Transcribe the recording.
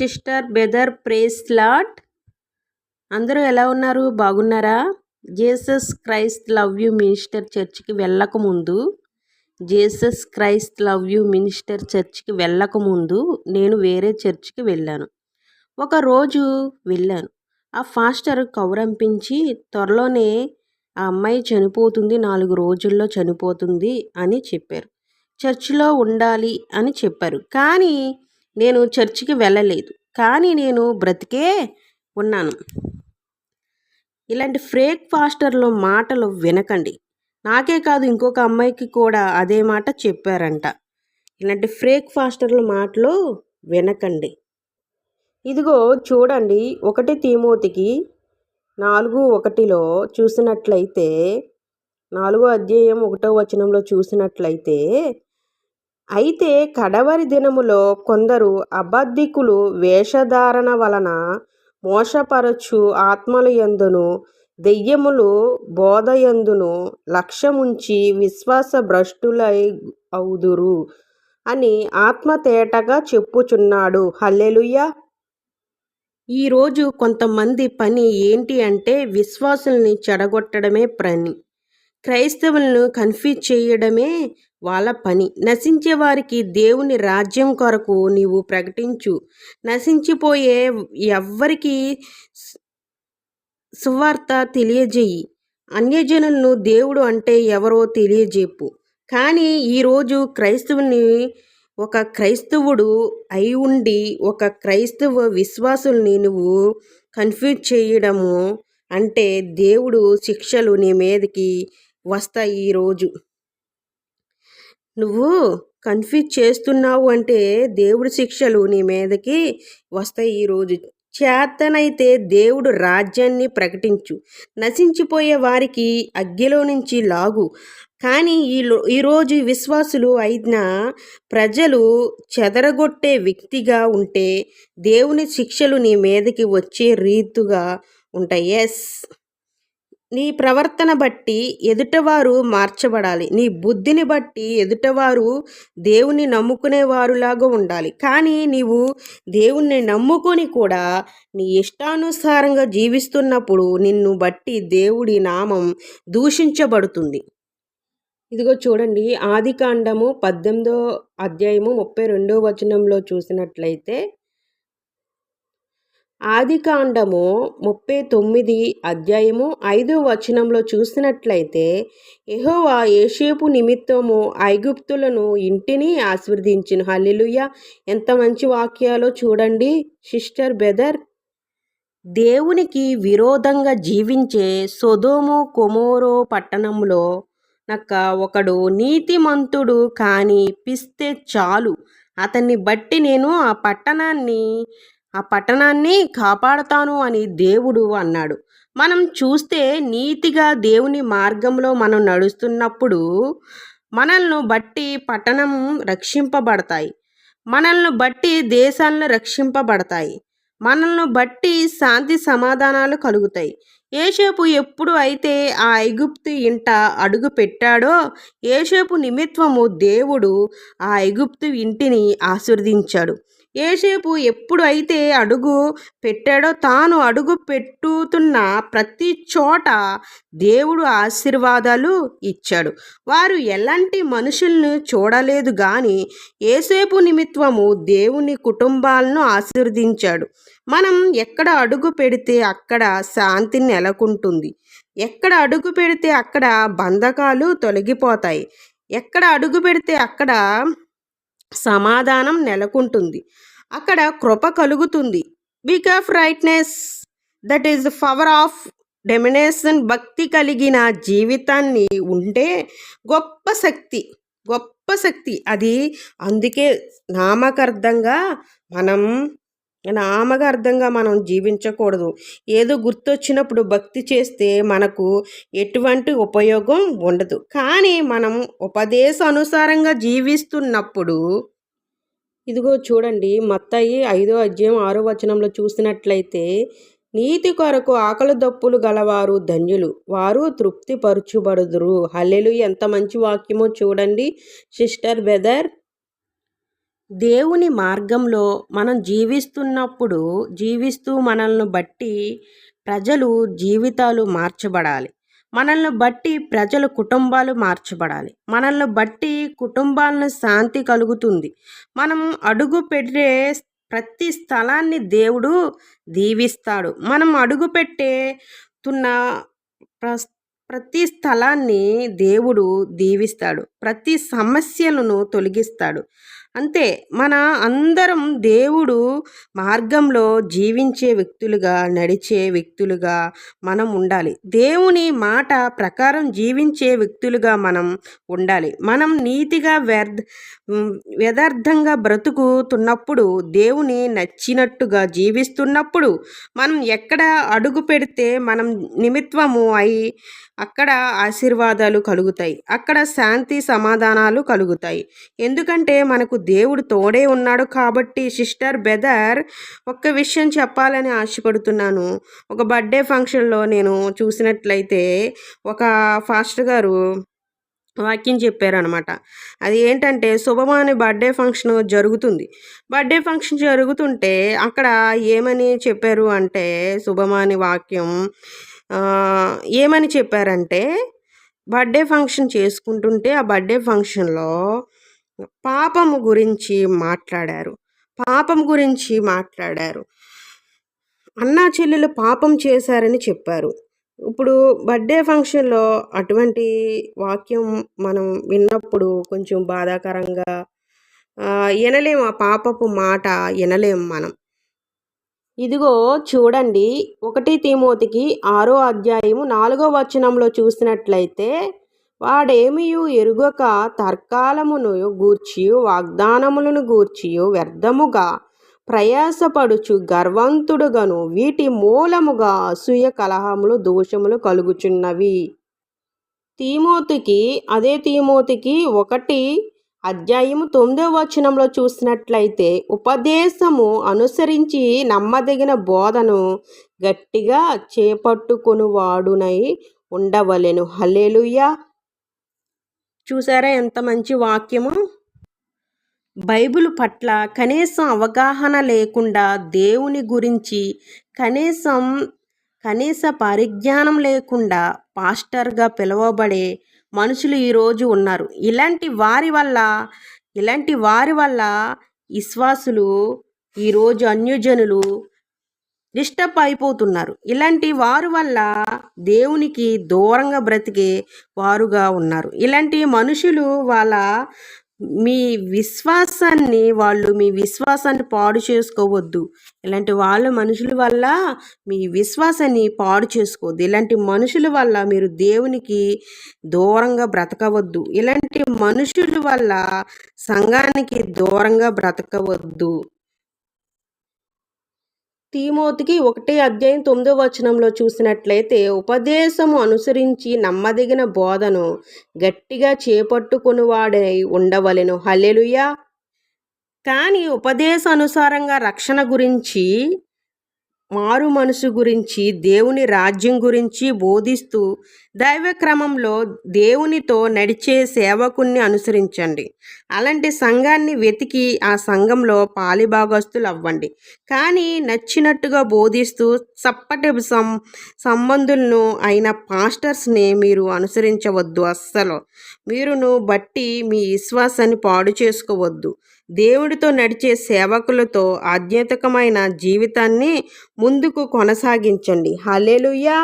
Sister బెదర్ praise lot అందరూ ఎలా ఉన్నారు? బాగున్నారా? Jesus Christ love you minister చర్చ్కి వెళ్ళకముందు Jesus Christ love you minister చర్చ్కి వెళ్ళకముందు నేను వేరే చర్చ్కి వెళ్ళాను. ఒకరోజు వెళ్ళాను. ఆ ఫాస్టర్ కౌరంపించి త్వరలోనే ఆ అమ్మాయి చనిపోతుంది నాలుగు రోజుల్లో చనిపోతుంది అని చెప్పారు. చర్చిలో ఉండాలి అని చెప్పారు. కానీ నేను చర్చికి వెళ్ళలేదు. కానీ నేను బ్రతికే ఉన్నాను. ఇలాంటి ఫ్రేక్ ఫాస్టర్లో మాటలు వినకండి. నాకే కాదు ఇంకొక అమ్మాయికి కూడా అదే మాట చెప్పారంట. ఇలాంటి ఫ్రేక్ ఫాస్టర్ల మాటలు వినకండి. ఇదిగో చూడండి ఒకటి తీమోతికి నాలుగు ఒకటిలో చూసినట్లయితే నాలుగో అధ్యాయం ఒకటో వచనంలో చూసినట్లయితే అయితే కడవరి దినములో కొందరు అబద్ధికులు వేషధారణ వలన మోసపరచు ఆత్మలయందును దెయ్యములు బోధయందును లక్ష్యముంచి విశ్వాస భ్రష్టులై అవుదురు అని ఆత్మ తేటగా చెప్పుచున్నాడు. హల్లెలుయ్య ఈరోజు కొంతమంది పని ఏంటి అంటే విశ్వాసుల్ని చెడగొట్టడమే పని. క్రైస్తవులను కన్ఫ్యూజ్ చేయడమే వాళ్ళ పని. నశించే వారికి దేవుని రాజ్యం కొరకు నీవు ప్రకటించు. నశించిపోయే ఎవ్వరికి సువార్త తెలియజేయి. అన్యజనులను దేవుడు అంటే ఎవరో తెలియజేపు. కానీ ఈరోజు క్రైస్తవుని ఒక క్రైస్తవుడు అయి ఉండి ఒక క్రైస్తవ విశ్వాసుల్ని నువ్వు కన్ఫ్యూజ్ చేయడము అంటే దేవుడు శిక్షలు నీ మీదకి వస్తాయి ఈరోజు నువ్వు కన్ఫ్యూజ్ చేస్తున్నావు అంటే దేవుడి శిక్షలు నీ మీదకి వస్తాయి ఈరోజు చేతనైతే దేవుడు రాజ్యాన్ని ప్రకటించు. నశించిపోయే వారికి అగ్గిలో నుంచి లాగు. కానీ ఈ ఈరోజు విశ్వాసులు అయిన ప్రజలు చెదరగొట్టే వ్యక్తిగా ఉంటే దేవుని శిక్షలు నీ మీదకి వచ్చే రీతుగా ఉంటాయి. ఎస్ నీ ప్రవర్తన బట్టి ఎదుటవారు మార్చబడాలి. నీ బుద్ధిని బట్టి ఎదుటవారు దేవుని నమ్ముకునేవారులాగా ఉండాలి. కానీ నీవు దేవుణ్ణి నమ్ముకొని కూడా నీ ఇష్టానుసారంగా జీవిస్తున్నప్పుడు నిన్ను బట్టి దేవుడి నామం దూషించబడుతుంది. ఇదిగో చూడండి ఆది కాండము పద్దెనిమిదో అధ్యాయము ముప్పై రెండో వచనంలో చూసినట్లయితే ఆదికాండము ముప్పై తొమ్మిది అధ్యాయము ఐదో వచనంలో చూసినట్లయితే ఎహోవా ఏషేపు నిమిత్తము ఐగుప్తులను ఇంటిని ఆశీర్వదించిన. హల్లిలుయ్య ఎంత మంచి వాక్యాలో చూడండి. సిస్టర్ బెదర్ దేవునికి విరోధంగా జీవించే సొదోము కొమోరో పట్టణంలో నక్క ఒకడు నీతిమంతుడు కానీ పిస్తే చాలు. అతన్ని బట్టి నేను ఆ పట్టణాన్ని ఆ పట్టణాన్ని కాపాడతాను అని దేవుడు అన్నాడు. మనం చూస్తే నీతిగా దేవుని మార్గంలో మనం నడుస్తున్నప్పుడు మనల్ని బట్టి పట్టణం రక్షింపబడతాయి. మనల్ని బట్టి దేశాలను రక్షింపబడతాయి. మనల్ని బట్టి శాంతి సమాధానాలు కలుగుతాయి. ఏషేపు ఎప్పుడు అయితే ఆ ఐగుప్తు ఇంట అడుగు పెట్టాడో ఏషేపు నిమిత్వము దేవుడు ఆ ఐగుప్తు ఇంటిని ఆశీర్వదించాడు. ఏసేపు ఎప్పుడు అయితే అడుగు పెట్టాడో తాను అడుగు పెట్టుతున్న ప్రతి చోట దేవుడు ఆశీర్వాదాలు ఇచ్చాడు. వారు ఎలాంటి మనుషులను చూడలేదు కానీ ఏసేపు నిమిత్వము దేవుని కుటుంబాలను ఆశీర్వదించాడు. మనం ఎక్కడ అడుగు పెడితే అక్కడ శాంతి నెలకొంటుంది. ఎక్కడ అడుగు పెడితే అక్కడ బంధకాలు తొలగిపోతాయి. ఎక్కడ అడుగు పెడితే అక్కడ సమాధానం నెలకొంటుంది. అక్కడ కృప కలుగుతుంది. Week of rightness that is the power of domination భక్తి కలిగిన జీవితాన్ని ఉంటే గొప్ప శక్తి గొప్ప శక్తి. అది అందుకే నామకర్థంగా మనం నామకార్థంగా మనం జీవించకూడదు. ఏదో గుర్తొచ్చినప్పుడు భక్తి చేస్తే మనకు ఎటువంటి ఉపయోగం ఉండదు. కానీ మనం ఉపదేశ అనుసారంగా జీవిస్తున్నప్పుడు ఇదిగో చూడండి మత్తయి ఐదో అధ్యాయం ఆరో వచనంలో చూసినట్లయితే నీతి కొరకు ఆకలి దప్పులు గలవారు ధన్యులు. వారు తృప్తి పరుచుబడుదురు హల్లెలు ఎంత మంచి వాక్యమో చూడండి. సిస్టర్ బెదర్ దేవుని మార్గంలో మనం జీవిస్తున్నప్పుడు జీవిస్తూ మనల్ని బట్టి ప్రజలు జీవితాలు మార్చబడాలి. మనల్ని బట్టి ప్రజల కుటుంబాలు మార్చబడాలి. మనల్ని బట్టి కుటుంబాలను శాంతి కలుగుతుంది. మనం అడుగు పెట్టే ప్రతి స్థలాన్ని దేవుడు దీవిస్తాడు. మనం అడుగు పెట్టేతున్న ప్ర ప్రతి స్థలాన్ని దేవుడు దీవిస్తాడు. ప్రతి సమస్యలను తొలగిస్తాడు. అంతే. మన అందరం దేవుడు మార్గంలో జీవించే వ్యక్తులుగా నడిచే వ్యక్తులుగా మనం ఉండాలి. దేవుని మాట ప్రకారం జీవించే వ్యక్తులుగా మనం ఉండాలి. మనం నీతిగా వ్యర్థ వ్యదార్థంగా బ్రతుకుతున్నప్పుడు దేవుని నచ్చినట్టుగా జీవిస్తున్నప్పుడు మనం ఎక్కడ అడుగు పెడితే మనం నిమిత్వము అయి అక్కడ ఆశీర్వాదాలు కలుగుతాయి. అక్కడ శాంతి సమాధానాలు కలుగుతాయి. ఎందుకంటే మనకు దేవుడు తోడే ఉన్నాడు కాబట్టి సిస్టర్ బెదర్ ఒక్క విషయం చెప్పాలని ఆశపడుతున్నాను. ఒక బర్త్డే ఫంక్షన్లో నేను చూసినట్లయితే ఒక ఫాస్టర్ గారు వాక్యం చెప్పారనమాట అది ఏంటంటే శుభమాని బర్త్డే ఫంక్షన్ జరుగుతుంది. బర్త్డే ఫంక్షన్ జరుగుతుంటే అక్కడ ఏమని చెప్పారు అంటే శుభమాని వాక్యం ఏమని చెప్పారంటే బర్త్డే ఫంక్షన్ చేసుకుంటుంటే ఆ బర్త్డే ఫంక్షన్లో పాపము గురించి మాట్లాడారు. పాపం గురించి మాట్లాడారు. అన్నా చెల్లెలు పాపం చేశారని చెప్పారు. ఇప్పుడు బర్త్డే ఫంక్షన్లో అటువంటి వాక్యం మనం విన్నప్పుడు కొంచెం బాధాకరంగా వినలేము ఆ పాపపు మాట వినలేము మనం. ఇదిగో చూడండి ఒకటి తిమోతికి ఆరో అధ్యాయము నాలుగో వచనంలో చూసినట్లయితే వాడేమియు ఎరుగక తర్కాలమును గూర్చి వాగ్దానములను గూర్చి వ్యర్థముగా ప్రయాసపడుచు గర్వంతుడుగను. వీటి మూలముగా అసూయ కలహములు దోషములు కలుగుచున్నవి. తీమోతికి అదే తీమోతికి ఒకటి అధ్యాయము తొమ్మిదో వచనంలో చూసినట్లయితే ఉపదేశము అనుసరించి నమ్మదగిన బోధను గట్టిగా చేపట్టుకొనువాడునై ఉండవలెను. హలేలుయ్యా చూసారా ఎంత మంచి వాక్యము? బైబిల్ పట్ల కనీసం అవగాహన లేకుండా దేవుని గురించి కనీసం కనీస పరిజ్ఞానం లేకుండా పాస్టర్గా పిలువబడే మనుషులు ఈరోజు ఉన్నారు. ఇలాంటి వారి వల్ల ఇలాంటి వారి వల్ల విశ్వాసులు ఈరోజు అన్యజనులు డిస్టర్బ్ అయిపోతున్నారు ఇలాంటి వారు వల్ల దేవునికి దూరంగా బ్రతికే వారుగా ఉన్నారు. ఇలాంటి మనుషులు వాళ్ళ మీ విశ్వాసాన్ని వాళ్ళు మీ విశ్వాసాన్ని పాడు చేసుకోవద్దు. ఇలాంటి వాళ్ళ మనుషుల వల్ల మీ విశ్వాసాన్ని పాడు చేసుకోవద్దు. ఇలాంటి మనుషుల వల్ల మీరు దేవునికి దూరంగా బ్రతకవద్దు. ఇలాంటి మనుషుల వల్ల సంఘానికి దూరంగా బ్రతకవద్దు. తీమోతికి ఒకటే అధ్యాయం తొమ్మిదో వచనంలో చూసినట్లయితే ఉపదేశము అనుసరించి నమ్మదగిన బోధను గట్టిగా చేపట్టుకునివాడై ఉండవలెను. హల్లెలుయా. కానీ ఉపదేశానుసారంగా రక్షణ గురించి మారు మనసు గురించి దేవుని రాజ్యం గురించి బోధిస్తూ దైవ క్రమంలో దేవునితో నడిచే సేవకుణ్ణి అనుసరించండి. అలాంటి సంఘాన్ని వెతికి ఆ సంఘంలో పాలిభాగస్తులు అవ్వండి కానీ నచ్చినట్టుగా బోధిస్తూ చప్పటి సం సంబంధులను అయిన పాస్టర్స్ని మీరు అనుసరించవద్దు అస్సలు. మీరును బట్టి మీ విశ్వాసాన్ని పాడు చేసుకోవద్దు. దేవుడితో నడిచే సేవకులతో ఆధ్యాత్మికమైన జీవితాన్ని ముందుకు కొనసాగించండి. హలేలుయ్యా